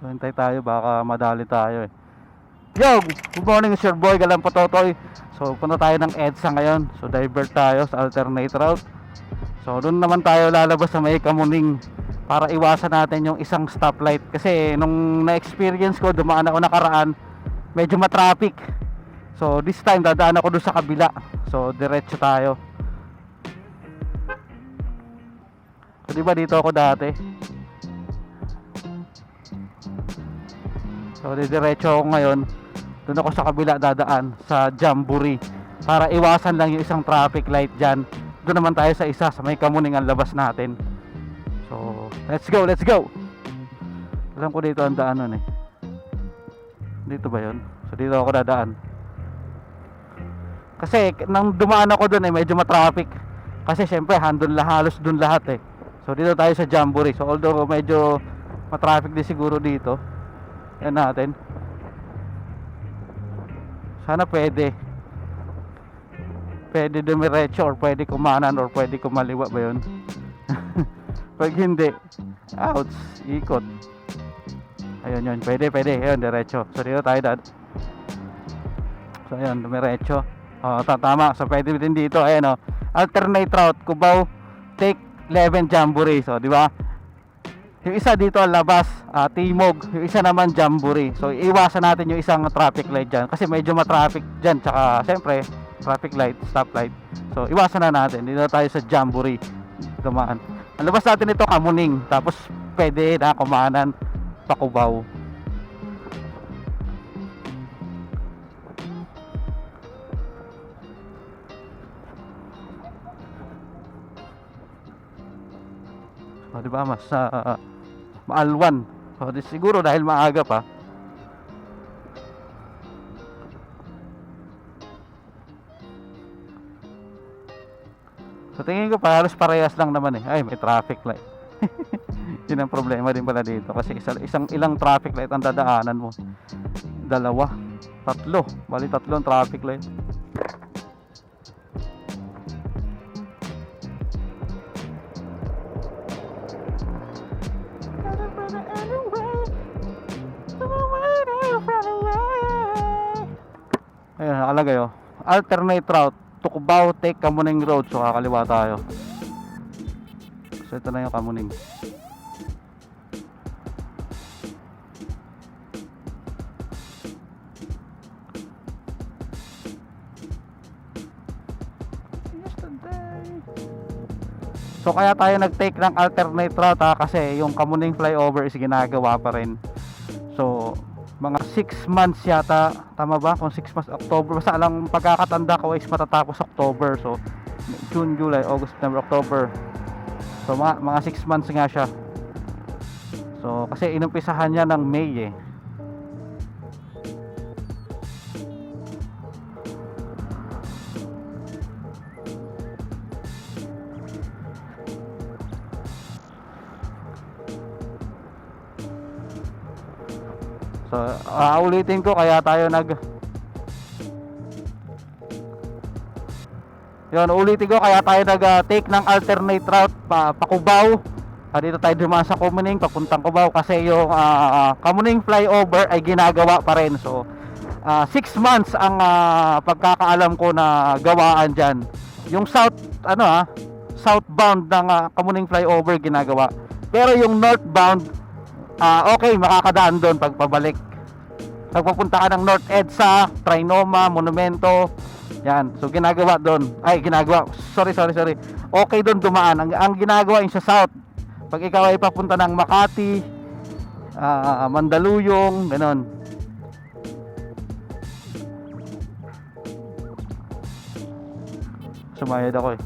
So, hintay tayo, baka madali tayo eh. Yo! Good morning, Sir Boy, Galang Patotoy. So, punta tayo ng EDSA ngayon. So, divert tayo sa alternate route. So, doon naman tayo lalabas sa may kamuning para iwasan natin yung isang stoplight. Kasi, nung na-experience ko, dumaan ako nakaraan, medyo matraffic. So, this time, dadaan ako doon sa kabila. So, diretso tayo. So, di dito ako dati? So, diretso ako ngayon. Doon ako sa kabila dadaan sa Jamboree para iwasan lang yung isang traffic light dyan. Doon naman tayo sa isa sa may kamuning ang labas natin. So, let's go, let's go. Alam ko dito ang daanan eh. Dito ba 'yon? So dito ako dadaan. Kasi nang dumaan ako doon eh medyo matraffic. Kasi syempre handon la halos doon lahat eh. So dito tayo sa Jamboree. So although medyo matraffic din siguro dito. Yan natin. Sana pwede. Pwede dumiretso or pwede kumanan or pwede kumaliwa ba yun? Pag hindi, outs, ikot. Ayun yun, pwede, pwede. Ayun, diretso. So dito tayo dad. So ayun, dumiretso. Oh, ta- tama. So pwede din dito. Ayun oh. Alternate route, Cubao, take 11 Jamboree. So, di ba? Yung isa dito labas, ah, Timog, yung isa naman Jamboree. So iwasan natin yung isang traffic light diyan kasi medyo ma-traffic diyan tsaka syempre traffic light, stop light. So iwasan na natin. Dito tayo sa Jamboree. Dumaan. Ang labas natin ito Kamuning, tapos pwede na kumanan pa Cubao. O, di ba mas ah, maalwan. O, di, siguro dahil maaga pa. So tingin ko halos parehas lang naman eh. Ay, may traffic light. Yun ang problema din pala dito kasi isa, isang ilang traffic light ang dadaanan mo. Dalawa, tatlo. Bali tatlo ang traffic light. Nakalagay oh. Alternate route. Tukbaw, take Kamuning Road. So, kakaliwa tayo. So, ito na yung Kamuning. So kaya tayo nag-take ng alternate route ha, kasi yung Kamuning flyover is ginagawa pa rin. So mga 6 months yata, tama ba? Kung 6 months, October, basta lang pagkakatanda ko is matatapos October. So June, July, August, September, October. So mga, mga 6 months nga siya. So kasi inumpisahan niya ng May eh. So, uh, ulitin ko kaya tayo nag Yun, ulitin ko kaya tayo nag uh, take ng alternate route pa, pa Cubao. Ah, dito tayo dumaan sa Kumuning papuntang Cubao kasi yung uh, Kamuning flyover ay ginagawa pa rin. So, 6 months ang ah, pagkakaalam ko na gawaan diyan. Yung south ano ah, southbound ng ah, Kamuning flyover ginagawa. Pero yung northbound Ah, okay, makakadaan doon pag pabalik. Pag papunta ka ng North EDSA, Trinoma, Monumento, yan. So ginagawa doon. Ay, ginagawa. Sorry, sorry, sorry. Okay doon dumaan. Ang, ang ginagawa yung sa South. Pag ikaw ay papunta ng Makati, ah, Mandaluyong, ganon. Sumayad ako eh.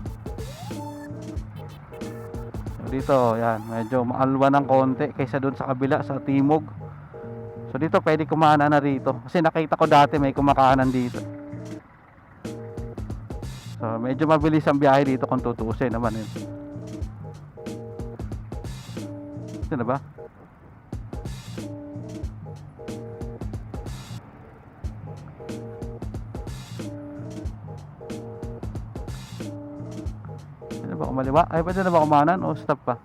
Dito, yan, medyo maalwa ng konti kaysa doon sa kabila sa timog. So dito pwede kumana na rito kasi nakita ko dati may kumakanan dito. So medyo mabilis ang biyahe dito kung tutuusin naman yun. Ito na ba? ba kumaliwa? Ay, pwede na ba kumanan o stop pa?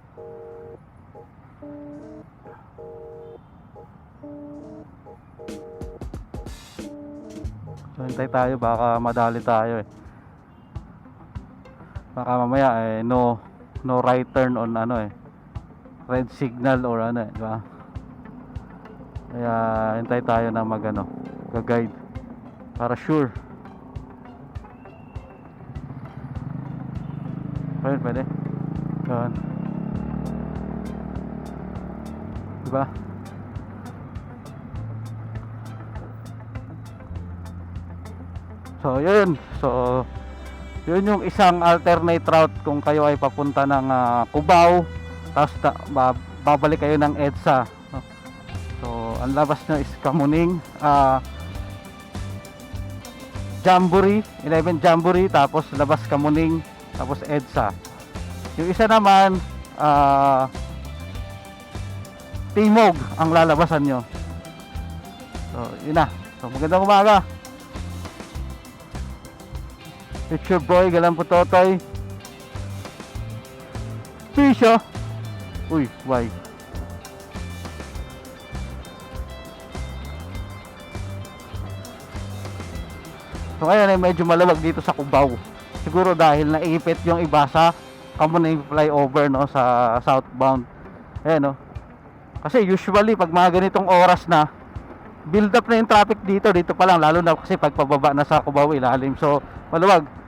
So, hintay tayo. Baka madali tayo eh. Baka mamaya eh, no, no right turn on ano eh. Red signal or ano eh, di ba? Kaya hintay tayo na mag ano, gag-guide. Para sure. Pwede, pwede. Yan. Diba? So, yun. So, yun yung isang alternate route kung kayo ay papunta ng ah, Cubao tapos ta- ba- babalik kayo ng EDSA. So, ang labas nyo is Kamuning, ah Jamboree, 11 Jamboree, tapos labas Kamuning, tapos EDSA. Yung isa naman, ah Timog ang lalabasan nyo. So, yun na. So, magandang umaga. It's your boy, Galang Putotoy. Pisha. Uy, why? So ngayon ay medyo maluwag dito sa Cubao. Siguro dahil naipit yung iba sa Kamuning flyover no sa southbound. Ayan no. Kasi usually pag mga ganitong oras na build up na yung traffic dito dito pa lang lalo na kasi pag pababa na sa Cubao ilalim. So maluwag.